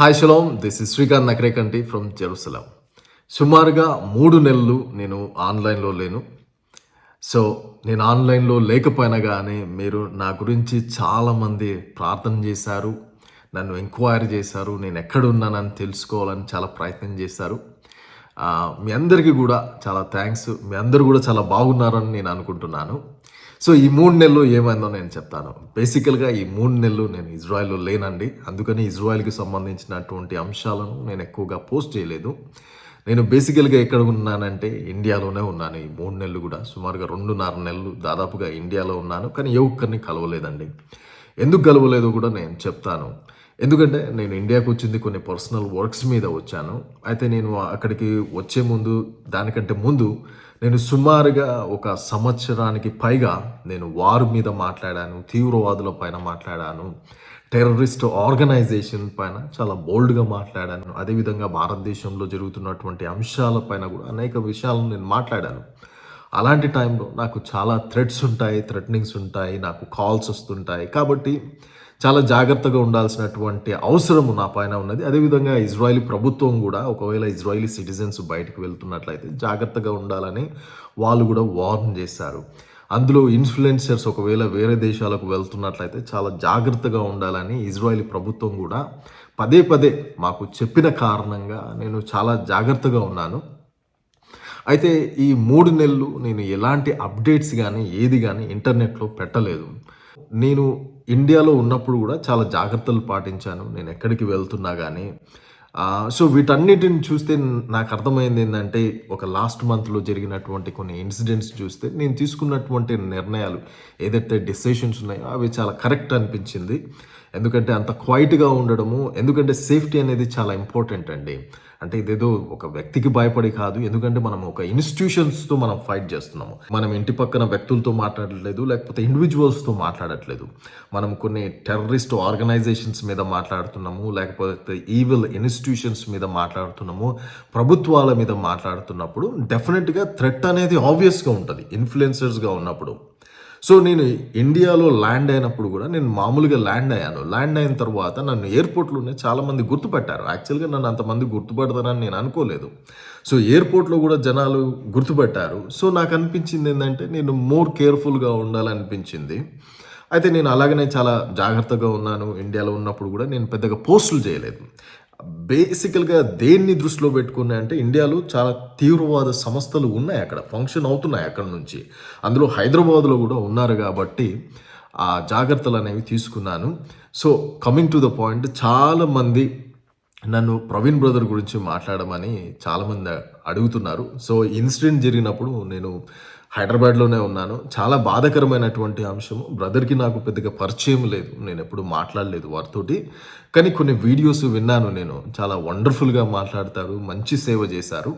Hi shalom this is Srikanth Nakarekanti from Jerusalem సుమారుగా మూడు నెలలు నేను ఆన్లైన్లో లేను. సో నేను ఆన్లైన్లో లేకపోయినా కానీ మీరు నా గురించి చాలామంది ప్రార్థన చేశారు నన్ను ఎంక్వైరీ చేశారు నేను ఎక్కడున్నానని తెలుసుకోవాలని చాలా ప్రయత్నం చేశారు. మీ అందరికీ కూడా చాలా థ్యాంక్స్ మీ అందరూ కూడా చాలా బాగున్నారని నేను అనుకుంటున్నాను. సో ఈ మూడు నెలలు ఏమైందో నేను చెప్తాను. బేసికల్గా ఈ మూడు నెలలు నేను ఇజ్రాయెల్లో లేనండి. అందుకని ఇజ్రాయెల్కి సంబంధించినటువంటి అంశాలను నేను ఎక్కువగా పోస్ట్ చేయలేదు. నేను బేసికల్గా ఎక్కడ ఉన్నానంటే ఇండియాలోనే ఉన్నాను ఈ మూడు నెలలు కూడా. సుమారుగా రెండున్నర నెలలు దాదాపుగా ఇండియాలో ఉన్నాను. కానీ ఏ ఒక్కరిని కలవలేదండి. ఎందుకు కలవలేదో కూడా నేను చెప్తాను. ఎందుకంటే నేను ఇండియాకు వచ్చింది కొన్ని పర్సనల్ వర్క్స్ మీద వచ్చాను. అయితే నేను అక్కడికి వచ్చే ముందు దానికంటే ముందు నేను సుమారుగా ఒక సంవత్సరానికి పైగా నేను వార్ మీద మాట్లాడాను తీవ్రవాదుల పైన మాట్లాడాను టెర్రరిస్ట్ ఆర్గనైజేషన్ పైన చాలా బోల్డ్గా మాట్లాడాను. అదేవిధంగా భారతదేశంలో జరుగుతున్నటువంటి అంశాలపైన కూడా అనేక విషయాలను నేను మాట్లాడాను. అలాంటి టైంలో నాకు చాలా థ్రెడ్స్ ఉంటాయి థ్రెటనింగ్స్ ఉంటాయి నాకు కాల్స్ వస్తుంటాయి. కాబట్టి చాలా జాగ్రత్తగా ఉండాల్సినటువంటి అవసరము నా పైన ఉన్నది. అదేవిధంగా ఇజ్రాయలీ ప్రభుత్వం కూడా ఒకవేళ ఇజ్రాయలీ సిటిజన్స్ బయటకు వెళ్తున్నట్లయితే జాగ్రత్తగా ఉండాలని వాళ్ళు కూడా వార్న్ చేశారు. అందులో ఇన్ఫ్లుయెన్సర్స్ ఒకవేళ వేరే దేశాలకు వెళ్తున్నట్లయితే చాలా జాగ్రత్తగా ఉండాలని ఇజ్రాయిలీ ప్రభుత్వం కూడా పదే పదే మాకు చెప్పిన కారణంగా నేను చాలా జాగ్రత్తగా ఉన్నాను. అయితే ఈ మూడు నెలలు నేను ఎలాంటి అప్డేట్స్ కానీ ఏది కానీ ఇంటర్నెట్లో పెట్టలేదు. నేను ఇండియాలో ఉన్నప్పుడు కూడా చాలా జాగ్రత్తలు పాటించాను. నేను ఎక్కడికి వెళ్తున్నా కానీ సో వీటన్నిటిని చూస్తే నాకు అర్థమైంది ఏంటంటే ఒక లాస్ట్ మంత్లో జరిగినటువంటి కొన్ని ఇన్సిడెంట్స్ చూస్తే నేను తీసుకున్నటువంటి నిర్ణయాలు ఏదైతే డెసిషన్స్ ఉన్నాయో అవి చాలా కరెక్ట్ అనిపించింది. ఎందుకంటే అంత క్వైట్గా ఉండడము ఎందుకంటే సేఫ్టీ అనేది చాలా ఇంపార్టెంట్ అండి. అంటే ఇదేదో ఒక వ్యక్తికి భయపడి కాదు ఎందుకంటే మనం ఒక ఇన్స్టిట్యూషన్స్తో మనం ఫైట్ చేస్తున్నాము. మనం ఇంటి పక్కన వ్యక్తులతో మాట్లాడట్లేదు లేకపోతే ఇండివిజువల్స్తో మాట్లాడట్లేదు. మనం కొన్ని టెర్రరిస్ట్ ఆర్గనైజేషన్స్ మీద మాట్లాడుతున్నాము లేకపోతే ఈవిల్ ఇన్స్టిట్యూషన్స్ మీద మాట్లాడుతున్నాము ప్రభుత్వాల మీద మాట్లాడుతున్నప్పుడు డెఫినెట్గా థ్రెట్ అనేది ఆబ్వియస్గా ఉంటుంది ఇన్ఫ్లుయెన్సర్స్గా ఉన్నప్పుడు. సో నేను ఇండియాలో ల్యాండ్ అయినప్పుడు కూడా నేను మామూలుగా ల్యాండ్ అయ్యాను. ల్యాండ్ అయిన తర్వాత నన్ను ఎయిర్పోర్ట్లోనే చాలామంది గుర్తుపట్టారు. యాక్చువల్గా నన్ను అంతమంది గుర్తుపడతారని నేను అనుకోలేదు. సో ఎయిర్పోర్ట్లో కూడా జనాలు గుర్తుపట్టారు. సో నాకు అనిపించింది ఏంటంటే నేను మోర్ కేర్ఫుల్గా ఉండాలనిపించింది. అయితే నేను అలాగనే చాలా జాగ్రత్తగా ఉన్నాను. ఇండియాలో ఉన్నప్పుడు కూడా నేను పెద్దగా పోస్టులు చేయలేదు. బేసికల్గా దేన్ని దృష్టిలో పెట్టుకున్నాయి అంటే ఇండియాలో చాలా తీవ్రవాద సంస్థలు ఉన్నాయి అక్కడ ఫంక్షన్ అవుతున్నాయి అక్కడ నుంచి. అందులో హైదరాబాద్లో కూడా ఉన్నారు కాబట్టి ఆ జాగ్రత్తలు అనేవి తీసుకున్నాను. So coming to the point చాలామంది నన్ను ప్రవీణ్ బ్రదర్ గురించి మాట్లాడమని చాలామంది అడుగుతున్నారు. సో ఇన్సిడెంట్ జరిగినప్పుడు నేను హైదరాబాద్లోనే ఉన్నాను. చాలా బాధాకరమైనటువంటి అంశము. బ్రదర్కి నాకు పెద్దగా పరిచయం లేదు. నేను ఎప్పుడు మాట్లాడలేదు వారితోటి. కానీ కొన్ని వీడియోస్ విన్నాను నేను. చాలా వండర్ఫుల్గా మాట్లాడతారు మంచి సేవ చేశారు.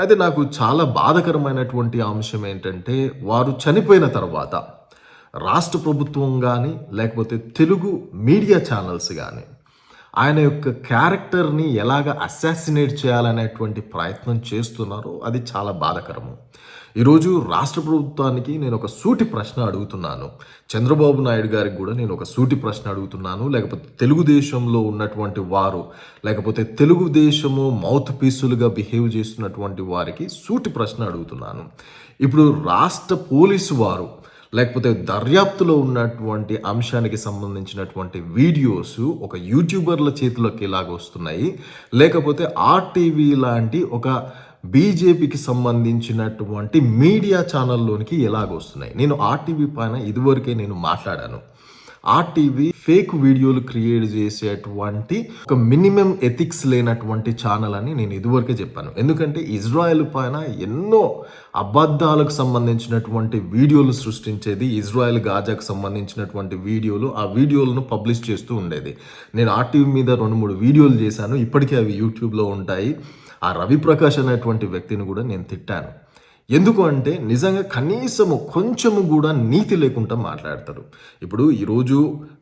అయితే నాకు చాలా బాధాకరమైనటువంటి అంశం ఏంటంటే వారు చనిపోయిన తర్వాత రాష్ట్ర ప్రభుత్వం కానీ లేకపోతే తెలుగు మీడియా ఛానల్స్ కానీ ఆయన యొక్క క్యారెక్టర్ని ఎలాగ అసాసినేట్ చేయాలనేటువంటి ప్రయత్నం చేస్తున్నారో అది చాలా బాధాకరము. ఈరోజు రాష్ట్ర ప్రభుత్వానికి నేను ఒక సూటి ప్రశ్న అడుగుతున్నాను. చంద్రబాబు నాయుడు గారికి కూడా నేను ఒక సూటి ప్రశ్న అడుగుతున్నాను. లేకపోతే తెలుగుదేశంలో ఉన్నటువంటి వారు లేకపోతే తెలుగుదేశము మౌత్ పీసులుగా బిహేవ్ చేస్తున్నటువంటి వారికి సూటి ప్రశ్న అడుగుతున్నాను. ఇప్పుడు రాష్ట్ర పోలీసు వారు లేకపోతే దర్యాప్తులో ఉన్నటువంటి అంశానికి సంబంధించినటువంటి వీడియోస్ ఒక యూట్యూబర్ల చేతిలోకి ఇలాగ వస్తున్నాయి. లేకపోతే ఆర్టీవీ లాంటి ఒక బీజేపీకి సంబంధించినటువంటి మీడియా ఛానల్లోనికి ఎలాగొస్తున్నాయి నేను ఆర్టీవీ పైన ఇదివరకే నేను మాట్లాడాను. ఆర్టీవీ ఫేక్ వీడియోలు క్రియేట్ చేసేటువంటి ఒక మినిమం ఎథిక్స్ లేనటువంటి ఛానల్ అని నేను ఇదివరకే చెప్పాను. ఎందుకంటే ఇజ్రాయెల్ పైన ఎన్నో అబద్ధాలకు సంబంధించినటువంటి వీడియోలు సృష్టించేది ఇజ్రాయెల్ గాజాకు సంబంధించినటువంటి వీడియోలు ఆ వీడియోలను పబ్లిష్ చేస్తూ ఉండేది. నేను ఆర్టీవీ మీద రెండు మూడు వీడియోలు చేశాను. ఇప్పటికీ అవి యూట్యూబ్లో ఉంటాయి. ఆ రవి ప్రకాష్ అనేటువంటి వ్యక్తిని కూడా నేను తిట్టాను. ఎందుకు అంటే నిజంగా కనీసము కొంచెము కూడా నీతి లేకుండా మాట్లాడతారు. ఇప్పుడు ఈరోజు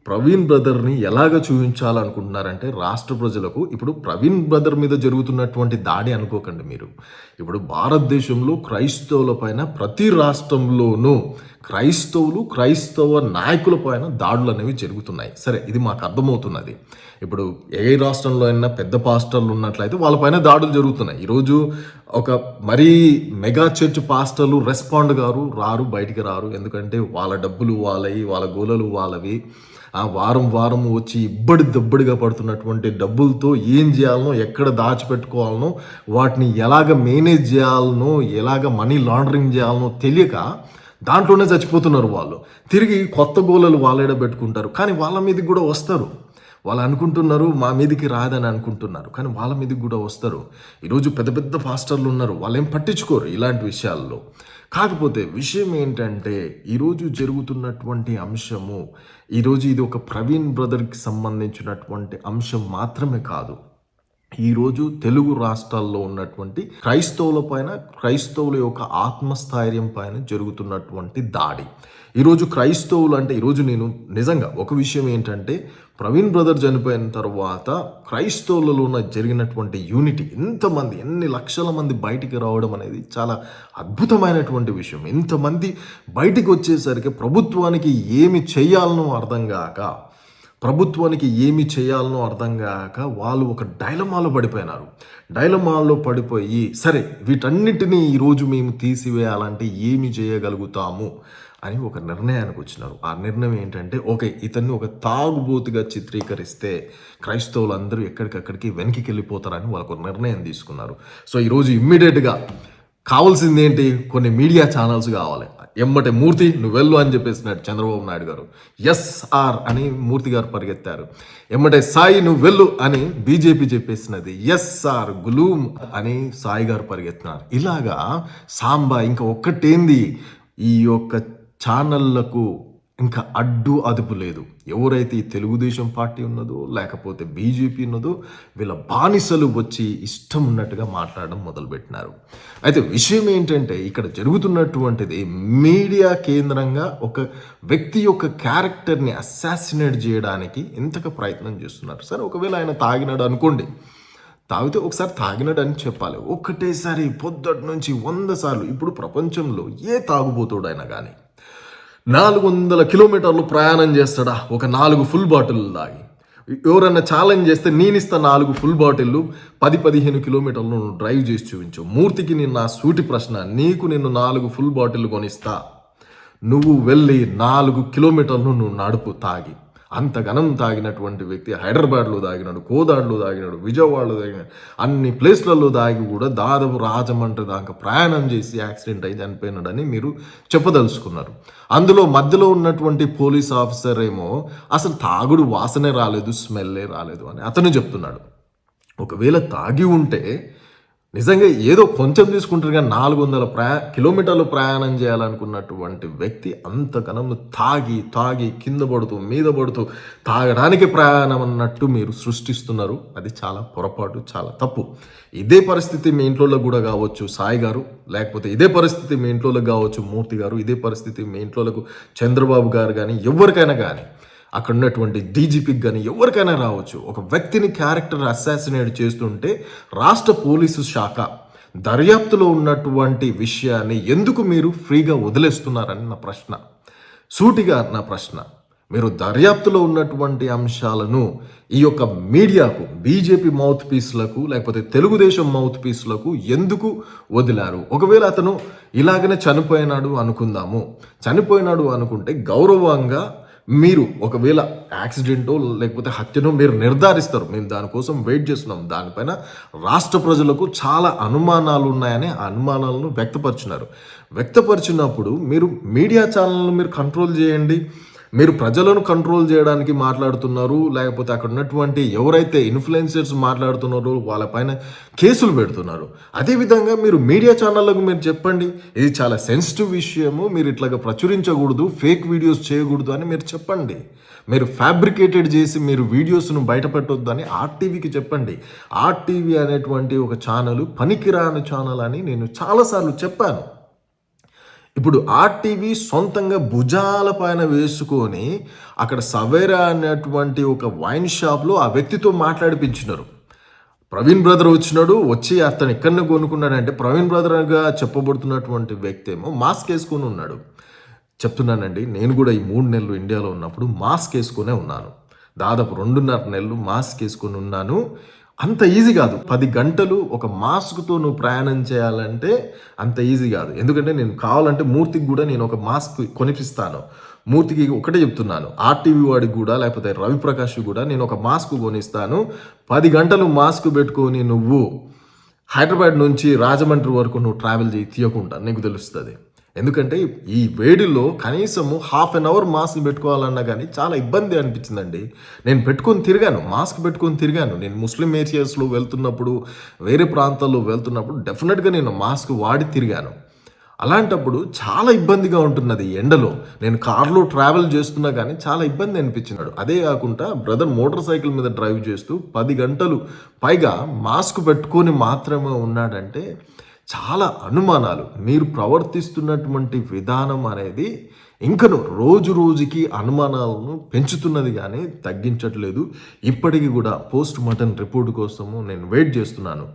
ప్రవీణ్ బ్రదర్ని ఎలాగ చూపించాలనుకుంటున్నారంటే రాష్ట్ర ప్రజలకు ఇప్పుడు ప్రవీణ్ బ్రదర్ మీద జరుగుతున్నటువంటి దాడి అనుకోకండి మీరు. ఇప్పుడు భారతదేశంలో క్రైస్తవుల పైన ప్రతి రాష్ట్రంలోనూ క్రైస్తవులు క్రైస్తవ నాయకుల పైన దాడులు అనేవి జరుగుతున్నాయి. సరే ఇది మాకు అర్థమవుతున్నది. ఇప్పుడు ఏ రాష్ట్రంలో అయినా పెద్ద పాస్టర్లు ఉన్నట్లయితే వాళ్ళపైన దాడులు జరుగుతున్నాయి. ఈరోజు ఒక మరీ మెగా చర్చ్ పాస్టర్లు రెస్పాండ్ గారు రారు బయటికి రారు. ఎందుకంటే వాళ్ళ డబ్బులు వాళ్ళవి వాళ్ళ గోలలు వాళ్ళవి. ఆ వారం వారం వచ్చి ఇబ్బడి దబ్బడిగా పడుతున్నటువంటి డబ్బులతో ఏం చేయాలనో ఎక్కడ దాచిపెట్టుకోవాలనో వాటిని ఎలాగ మేనేజ్ చేయాలనో ఎలాగ మనీ లాండరింగ్ చేయాలనో తెలియక దాంట్లోనే చచ్చిపోతున్నారు వాళ్ళు. తిరిగి కొత్త గోలలు వాళ్ళేడ పెట్టుకుంటారు. కానీ వాళ్ళ మీదకి కూడా వస్తారు. వాళ్ళు అనుకుంటున్నారు మా మీదకి రాదని అనుకుంటున్నారు. కానీ వాళ్ళ మీదకి కూడా వస్తారు. ఈరోజు పెద్ద పెద్ద పాస్టర్లు ఉన్నారు. వాళ్ళేం పట్టించుకోరు ఇలాంటి విషయాల్లో. కాకపోతే విషయం ఏంటంటే ఈరోజు జరుగుతున్నటువంటి అంశము ఈరోజు ఇది ఒక ప్రవీణ్ బ్రదర్కి సంబంధించినటువంటి అంశం మాత్రమే కాదు. ఈరోజు తెలుగు రాష్ట్రాల్లో ఉన్నటువంటి క్రైస్తవుల పైన క్రైస్తవుల యొక్క ఆత్మస్థైర్యం పైన జరుగుతున్నటువంటి దాడి. ఈరోజు క్రైస్తవులు అంటే ఈరోజు నేను నిజంగా ఒక విషయం ఏంటంటే ప్రవీణ్ బ్రదర్ చనిపోయిన తర్వాత క్రైస్తవులలో ఉన్న జరిగినటువంటి యూనిటీ ఎంతమంది ఎన్ని లక్షల మంది బయటికి రావడం అనేది చాలా అద్భుతమైనటువంటి విషయం. ఎంతమంది బయటికి వచ్చేసరికి ప్రభుత్వానికి ఏమి చేయాలనో అర్థం కాక ప్రభుత్వానికి ఏమి చేయాలనో అర్థం కాక వాళ్ళు ఒక డైలమాలో పడిపోయినారు. డైలమాలో పడిపోయి సరే వీటన్నిటినీ ఈరోజు మేము తీసివేయాలంటే ఏమి చేయగలుగుతాము అని ఒక నిర్ణయానికి వచ్చినారు. ఆ నిర్ణయం ఏంటంటే ఓకే ఇతన్ని ఒక తాగుబోతుగా చిత్రీకరిస్తే క్రైస్తవులు అందరూ ఎక్కడికక్కడికి వెనక్కి వెళ్ళిపోతారని వాళ్ళకు ఒక నిర్ణయం తీసుకున్నారు. సో ఈరోజు ఇమ్మీడియట్గా కావాల్సింది ఏంటి కొన్ని మీడియా ఛానల్స్ కావాలి. ఎమ్మటి మూర్తి నువ్వు వెళ్ళు అని చెప్పేసినాడు చంద్రబాబు నాయుడు గారు. ఎస్ ఆర్ అని మూర్తి గారు పరిగెత్తారు. ఎమ్మటే సాయి నువ్వు వెళ్ళు అని బీజేపీ చెప్పేసినది. ఎస్ ఆర్ గులూమ్ అని సాయి గారు పరిగెత్తినారు. ఇలాగా సాంబా ఇంకా ఒక్కటేంది? ఈ యొక్క ఛానళ్ళకు ఇంకా అడ్డు అదుపు లేదు. ఎవరైతే ఈ తెలుగుదేశం పార్టీ ఉన్నదో లేకపోతే బీజేపీ ఉన్నదో వీళ్ళ బానిసలు వచ్చి ఇష్టం ఉన్నట్టుగా మాట్లాడడం మొదలుపెట్టినారు. అయితే విషయం ఏంటంటే ఇక్కడ జరుగుతున్నటువంటిది మీడియా కేంద్రంగా ఒక వ్యక్తి యొక్క క్యారెక్టర్ని అసాసినేట్ చేయడానికి ఎంతగా ప్రయత్నం చేస్తున్నారు. సరే ఒకవేళ ఆయన తాగినాడు అనుకోండి. తాగితే ఒకసారి తాగినాడు అని చెప్పాలి. ఒకటేసారి పొద్దుటి నుంచి వంద సార్లు ఇప్పుడు ప్రపంచంలో ఏ తాగుబోతుడైనా కానీ నాలుగు వందల కిలోమీటర్లు ప్రయాణం చేస్తాడా? ఒక నాలుగు ఫుల్ బాటిల్ తాగి. ఎవరన్నా ఛాలెంజ్ చేస్తే నేను ఇస్తా నాలుగు ఫుల్ బాటిల్లు పది పదిహేను కిలోమీటర్లు నువ్వు డ్రైవ్ చేసి చూపించు. మూర్తికి నేను నా సూటి ప్రశ్న నీకు నేను నాలుగు ఫుల్ బాటిల్ కొనిస్తా. నువ్వు వెళ్ళి నాలుగు కిలోమీటర్లు నువ్వు నడుపు తాగి. అంత ఘనం తాగినటువంటి వ్యక్తి హైదరాబాద్లో తాగినాడు కోదాడులో తాగినాడు విజయవాడలో తాగినాడు అన్ని ప్లేస్లలో తాగి కూడా దాదాపు రాజమండ్రి దాకా ప్రయాణం చేసి యాక్సిడెంట్ అయి చనిపోయినాడని మీరు చెప్పదలుచుకున్నారు. అందులో మధ్యలో ఉన్నటువంటి పోలీస్ ఆఫీసర్ ఏమో అసలు తాగుడు వాసనే రాలేదు స్మెల్లే రాలేదు అని అతను చెప్తున్నాడు. ఒకవేళ తాగి ఉంటే నిజంగా ఏదో కొంచెం తీసుకుంటారు కానీ నాలుగు వందల ప్రయా కిలోమీటర్లు ప్రయాణం చేయాలనుకున్నటువంటి వ్యక్తి అంతకనం తాగి తాగి కింద పడుతూ మీద పడుతూ తాగడానికి ప్రయాణం అన్నట్టు మీరు సృష్టిస్తున్నారు. అది చాలా పొరపాటు చాలా తప్పు. ఇదే పరిస్థితి మీ ఇంట్లో కూడా కావచ్చు సాయి గారు. లేకపోతే ఇదే పరిస్థితి మీ ఇంట్లో కావచ్చు మూర్తి గారు. ఇదే పరిస్థితి మీ ఇంట్లోలకు చంద్రబాబు గారు కానీ ఎవరికైనా కానీ. అక్కడ ఉన్నటువంటి డీజీపీకి కానీ ఎవరికైనా రావచ్చు. ఒక వ్యక్తిని క్యారెక్టర్ అసాసినేట్ చేస్తుంటే రాష్ట్ర పోలీసు శాఖ దర్యాప్తులో ఉన్నటువంటి విషయాన్ని ఎందుకు మీరు ఫ్రీగా వదిలేస్తున్నారని నా ప్రశ్న. సూటిగా నా ప్రశ్న. మీరు దర్యాప్తులో ఉన్నటువంటి అంశాలను ఈ యొక్క మీడియాకు బీజేపీ మౌత్ పీస్లకు లేకపోతే తెలుగుదేశం మౌత్ పీస్లకు ఎందుకు వదిలారు? ఒకవేళ అతను ఇలాగనే చనిపోయినాడు అనుకుందాము. చనిపోయినాడు అనుకుంటే గౌరవంగా మీరు ఒకవేళ యాక్సిడెంటో లేకపోతే హత్యనో మీరు నిర్ధారిస్తారు. మేము దానికోసం వెయిట్ చేస్తున్నాం. దానిపైన రాష్ట్ర ప్రజలకు చాలా అనుమానాలు ఉన్నాయని ఆ అనుమానాలను వ్యక్తపరిచినారు. వ్యక్తపరిచినప్పుడు మీరు మీడియా ఛానల్ను మీరు కంట్రోల్ చేయండి. మీరు ప్రజలను కంట్రోల్ చేయడానికి మాట్లాడుతున్నారు లేకపోతే అక్కడ ఉన్నటువంటి ఎవరైతే ఇన్ఫ్లుయెన్సర్స్ మాట్లాడుతున్నారో వాళ్ళపైన కేసులు పెడుతున్నారు. అదేవిధంగా మీరు మీడియా ఛానళ్ళకు మీరు చెప్పండి ఇది చాలా సెన్సిటివ్ విషయము మీరు ఇట్లాగా ప్రచురించకూడదు ఫేక్ వీడియోస్ చేయకూడదు అని మీరు చెప్పండి. మీరు ఫ్యాబ్రికేటెడ్ చేసి మీరు వీడియోస్ను బయటపెట్టొద్దని ఆర్టీవీకి చెప్పండి. ఆర్టీవీ అనేటువంటి ఒక ఛానల్ పనికిరాని ఛానల్ అని నేను చాలాసార్లు చెప్పాను. ఇప్పుడు ఆర్టీవీ సొంతంగా భుజాల పైన వేసుకొని అక్కడ సవేరా అనేటువంటి ఒక వైన్ షాప్లో ఆ వ్యక్తితో మాట్లాడిపించినారు. ప్రవీణ్ బ్రదర్ వచ్చినాడు వచ్చి అతను ఎక్కడనే కొనుక్కున్నాడంటే ప్రవీణ్ బ్రదర్గా చెప్పబడుతున్నటువంటి వ్యక్తి ఏమో మాస్క్ వేసుకొని ఉన్నాడు. చెప్తున్నానండి నేను కూడా ఈ మూడు నెలలు ఇండియాలో ఉన్నప్పుడు మాస్క్ వేసుకునే ఉన్నాను. దాదాపు రెండున్నర నెలలు మాస్క్ వేసుకొని ఉన్నాను. అంత ఈజీ కాదు. పది గంటలు ఒక మాస్క్తో నువ్వు ప్రయాణం చేయాలంటే అంత ఈజీ కాదు. ఎందుకంటే నేను కావాలంటే మూర్తికి కూడా నేను ఒక మాస్క్ కొనిపిస్తాను. మూర్తికి ఒకటే చెప్తున్నాను. ఆర్టీవీ వాడికి కూడా లేకపోతే రవిప్రకాష్ కూడా నేను ఒక మాస్క్ కొనిస్తాను. పది గంటలు మాస్క్ పెట్టుకొని నువ్వు హైదరాబాద్ నుంచి రాజమండ్రి వరకు నువ్వు ట్రావెల్ చేయి తీయకుండా. నీకు తెలుస్తుంది. ఎందుకంటే ఈ వేడిలో కనీసము హాఫ్ అన్ అవర్ మాస్క్ పెట్టుకోవాలన్నా కానీ చాలా ఇబ్బంది అనిపించిందండి. నేను పెట్టుకొని తిరిగాను మాస్క్ పెట్టుకొని తిరిగాను. నేను ముస్లిం ఏరియాస్లో వెళ్తున్నప్పుడు వేరే ప్రాంతాల్లో వెళ్తున్నప్పుడు డెఫినెట్గా నేను మాస్క్ వాడి తిరిగాను. అలాంటప్పుడు చాలా ఇబ్బందిగా ఉంటున్నది ఎండలో. నేను కార్లో ట్రావెల్ చేస్తున్నా కానీ చాలా ఇబ్బంది అనిపించినాడు. అదే కాకుండా బ్రదర్ మోటార్ సైకిల్ మీద డ్రైవ్ చేస్తూ పది గంటలు పైగా మాస్క్ పెట్టుకొని మాత్రమే ఉన్నాడంటే చాలా అనుమానాలు. మీరు ప్రవర్తిస్తున్నటువంటి విధానం అనేది ఇంకను రోజు రోజుకి అనుమానాలను పెంచుతున్నది కానీ తగ్గించట్లేదు. ఇప్పటికీ కూడా పోస్ట్ మార్టం రిపోర్ట్ కోసము నేను వెయిట్ చేస్తున్నాను.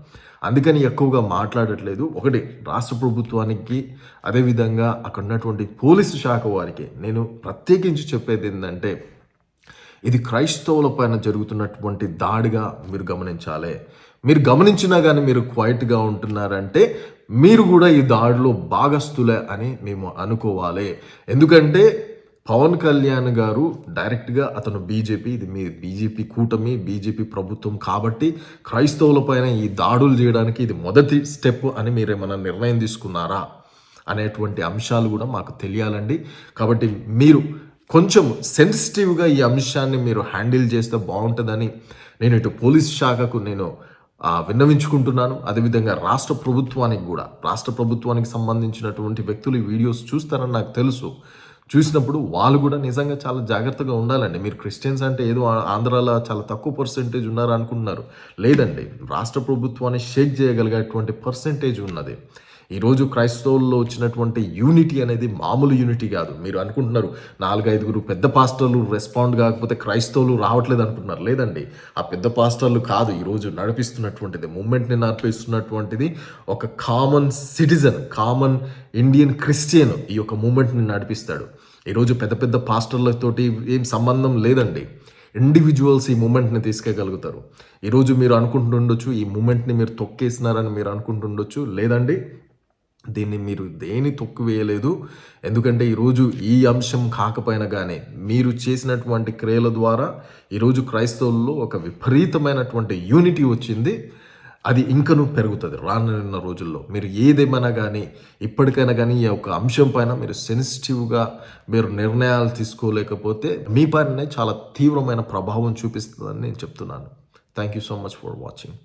అందుకని ఎక్కువగా మాట్లాడట్లేదు. ఒకటి రాష్ట్ర ప్రభుత్వానికి అదేవిధంగా అక్కడ ఉన్నటువంటి పోలీసు శాఖ వారికి నేను ప్రత్యేకించి చెప్పేది ఏంటంటే ఇది క్రైస్తవుల పైన జరుగుతున్నటువంటి దాడిగా మీరు గమనించాలి. మీరు గమనించినా కానీ మీరు క్వైట్గా ఉంటున్నారంటే మీరు కూడా ఈ దాడిలో భాగస్థులే అని మేము అనుకోవాలి. ఎందుకంటే పవన్ కళ్యాణ్ గారు డైరెక్ట్గా అతను బీజేపీ ఇది మీ బీజేపీ కూటమి బీజేపీ ప్రభుత్వం కాబట్టి క్రైస్తవులపైన ఈ దాడులు చేయడానికి ఇది మొదటి స్టెప్ అని మీరు ఏమైనా నిర్ణయం తీసుకున్నారా? అనేటువంటి అంశాలు కూడా మాకు తెలియాలండి. కాబట్టి మీరు కొంచెం సెన్సిటివ్గా ఈ అంశాన్ని మీరు హ్యాండిల్ చేస్తే బాగుంటుందని నేను ఇటు పోలీస్ శాఖకు నేను విన్నవించుకుంటున్నాను. అదేవిధంగా రాష్ట్ర ప్రభుత్వానికి కూడా రాష్ట్ర ప్రభుత్వానికి సంబంధించినటువంటి వ్యక్తులు ఈ వీడియోస్ చూస్తారని నాకు తెలుసు. చూసినప్పుడు వాళ్ళు కూడా నిజంగా చాలా జాగ్రత్తగా ఉండాలండి. మీరు క్రిస్టియన్స్ అంటే ఏదో ఆంధ్రాలో చాలా తక్కువ పర్సెంటేజ్ ఉన్నారు అనుకుంటున్నారు లేదండి రాష్ట్ర ప్రభుత్వాన్ని షేక్ చేయగలిగేటువంటి పర్సెంటేజ్ ఉన్నది. ఈరోజు క్రైస్తవుల్లో వచ్చినటువంటి యూనిటీ అనేది మామూలు యూనిటీ కాదు. మీరు అనుకుంటున్నారు నాలుగైదుగురు పెద్ద పాస్టర్లు రెస్పాండ్ కాకపోతే క్రైస్తవులు రావట్లేదు అనుకుంటున్నారు. లేదండి ఆ పెద్ద పాస్టర్లు కాదు. ఈరోజు నడిపిస్తున్నటువంటిది మూమెంట్ని నడిపిస్తున్నటువంటిది ఒక common citizen common Indian Christian ఈ యొక్క మూమెంట్ని నడిపిస్తాడు. ఈరోజు పెద్ద పెద్ద పాస్టర్లతోటి ఏం సంబంధం లేదండి. ఇండివిజువల్స్ ఈ మూమెంట్ని తీసుకోగలుగుతారు. ఈరోజు మీరు అనుకుంటుండొచ్చు ఈ మూమెంట్ని మీరు తొక్కేసినారని మీరు అనుకుంటుండొచ్చు. లేదండి దీన్ని మీరు దేని తొక్కు వేయలేదు? ఎందుకంటే ఈరోజు ఈ అంశం కాకపోయినా కానీ మీరు చేసినటువంటి క్రియల ద్వారా ఈరోజు క్రైస్తవుల్లో ఒక విపరీతమైనటువంటి యూనిటీ వచ్చింది. అది ఇంకనూ పెరుగుతుంది రానున్న రోజుల్లో. మీరు ఏదేమైనా కానీ ఇప్పటికైనా కానీ ఈ యొక్క అంశం పైన మీరు సెన్సిటివ్గా మీరు నిర్ణయాలు తీసుకోలేకపోతే మీ పైననే చాలా తీవ్రమైన ప్రభావం చూపిస్తుందని నేను చెప్తున్నాను. Thank you so much for watching.